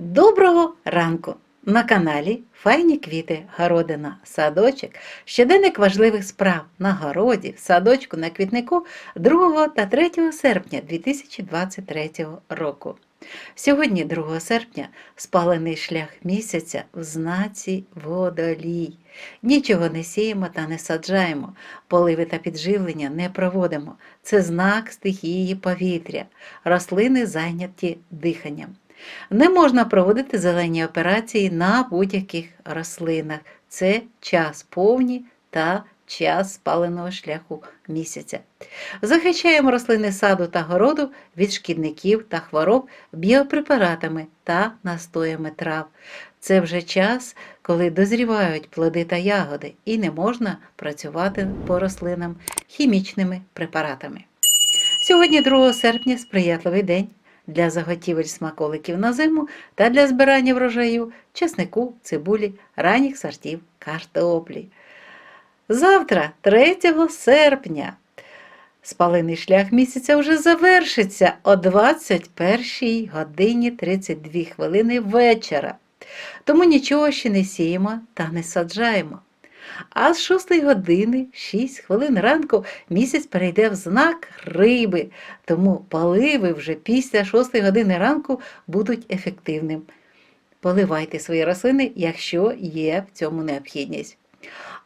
Доброго ранку! На каналі Файні квіти, городина, садочок, щоденник важливих справ на городі, в садочку на квітнику 2 та 3 серпня 2023 року. Сьогодні, 2 серпня, спалений шлях місяця в знаці водолій. Нічого не сіємо та не саджаємо, поливи та підживлення не проводимо. Це знак стихії повітря. Рослини зайняті диханням. Не можна проводити зелені операції на будь-яких рослинах. Це час повні та час спаленого шляху місяця. Захищаємо рослини саду та городу від шкідників та хвороб біопрепаратами та настоями трав. Це вже час, коли дозрівають плоди та ягоди, і не можна працювати по рослинам хімічними препаратами. Сьогодні, 2 серпня, сприятливий день для заготівель смаколиків на зиму та для збирання врожаю чеснику, цибулі, ранніх сортів картоплі. Завтра, 3 серпня, спалений шлях місяця вже завершиться о 21 годині 32 хвилини вечора. Тому нічого ще не сіємо та не саджаємо. А з 6 години 6 хвилин ранку місяць перейде в знак риби, тому поливи вже після 6 години ранку будуть ефективним. Поливайте свої рослини, якщо є в цьому необхідність.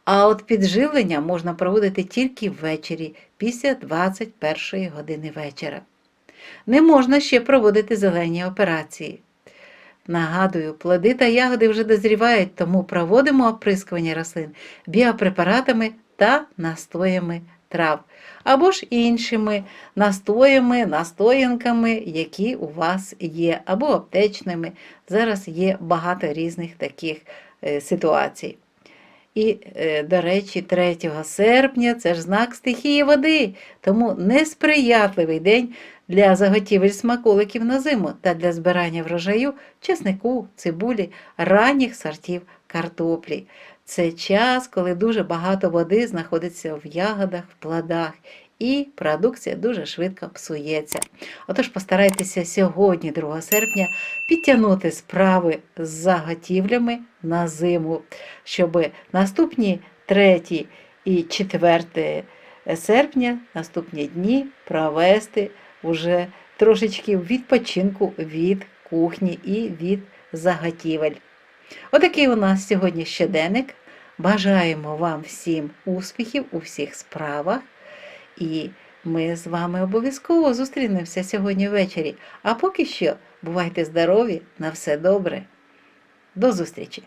А от підживлення можна проводити тільки ввечері, після 21 години вечора. Не можна ще проводити зелені операції. Нагадую, плоди та ягоди вже дозрівають, тому проводимо оприскування рослин біопрепаратами та настоями трав, або ж іншими настоями, настоянками, які у вас є, або аптечними. Зараз є багато різних таких е, ситуацій. І, е, до речі, 3 серпня це ж знак стихії води, тому несприятливий день для заготівель смаколиків на зиму та для збирання врожаю чеснику, цибулі, ранніх сортів картоплі. Це час, коли дуже багато води знаходиться в ягодах, в плодах, і продукція дуже швидко псується. Отож постарайтеся сьогодні, 2 серпня, підтягнути справи з заготівлями на зиму, щоб наступні 3 і 4 серпня, наступні дні провести уже трошечки відпочинку від кухні і від заготівель. Отакий у нас сьогодні щоденник. Бажаємо вам всім успіхів у всіх справах. І ми з вами обов'язково зустрінемося сьогодні ввечері. А поки що бувайте здорові, на все добре. До зустрічі!